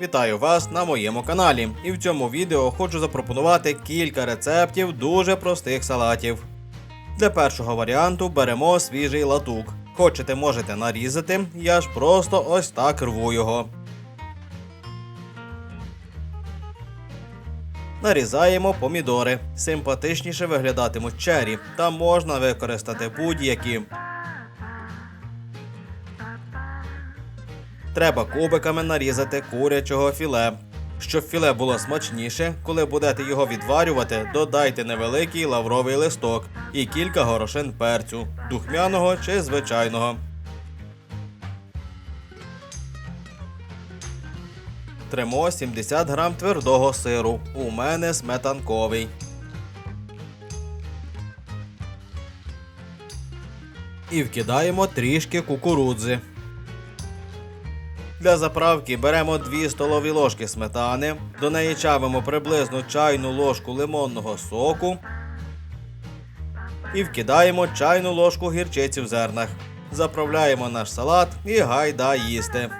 Вітаю вас на моєму каналі. І в цьому відео хочу запропонувати кілька рецептів дуже простих салатів. Для першого варіанту беремо свіжий латук. Хочете, можете нарізати, я ж просто ось так рву його. Нарізаємо помідори. Симпатичніше виглядатимуть чері, та можна використати будь-які. Треба кубиками нарізати курячого філе. Щоб філе було смачніше, коли будете його відварювати, додайте невеликий лавровий листок і кілька горошин перцю, духмяного чи звичайного. Тремо 70 грам твердого сиру. У мене сметанковий. І вкидаємо трішки кукурудзи. Для заправки беремо 2 столові ложки сметани, до неї чавимо приблизно чайну ложку лимонного соку і вкидаємо чайну ложку гірчиці в зернах. Заправляємо наш салат і гайда їсти.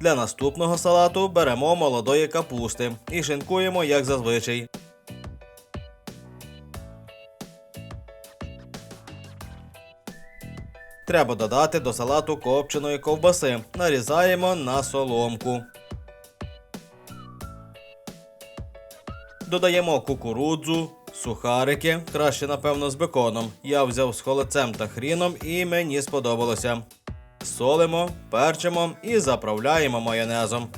Для наступного салату беремо молодої капусти і шинкуємо як зазвичай. Треба додати до салату копченої ковбаси. Нарізаємо на соломку. Додаємо кукурудзу, сухарики, краще, напевно, з беконом. Я взяв з холодцем та хріном і мені сподобалося. Солимо, перчимо і заправляємо майонезом.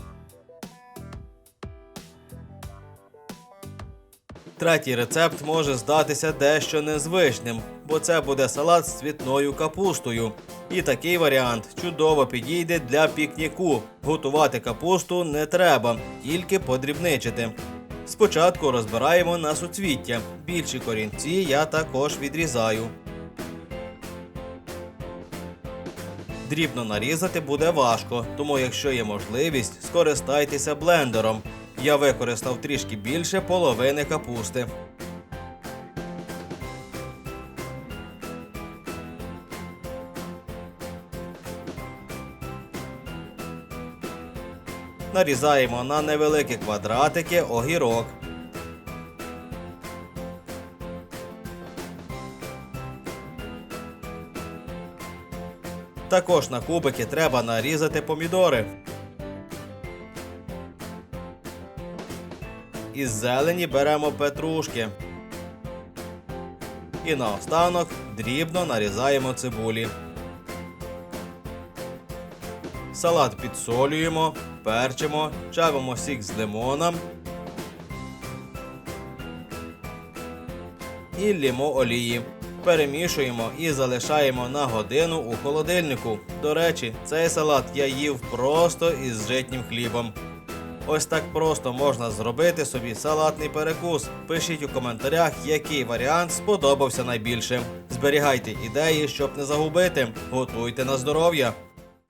Третій рецепт може здатися дещо незвичним, бо це буде салат з цвітною капустою. І такий варіант чудово підійде для пікніку. Готувати капусту не треба, тільки подрібничити. Спочатку розбираємо на суцвіття. Більші корінці я також відрізаю. Дрібно нарізати буде важко, тому якщо є можливість, скористайтеся блендером. Я використав трішки більше половини капусти. Нарізаємо на невеликі квадратики огірок. Також на кубики треба нарізати помідори. Із зелені беремо петрушки. І наостанок дрібно нарізаємо цибулі. Салат підсолюємо, перчимо, чавимо сік з лимоном. І лємо олії. Перемішуємо і залишаємо на годину у холодильнику. До речі, цей салат я їв просто із житнім хлібом. Ось так просто можна зробити собі салатний перекус. Пишіть у коментарях, який варіант сподобався найбільше. Зберігайте ідеї, щоб не загубити. Готуйте на здоров'я.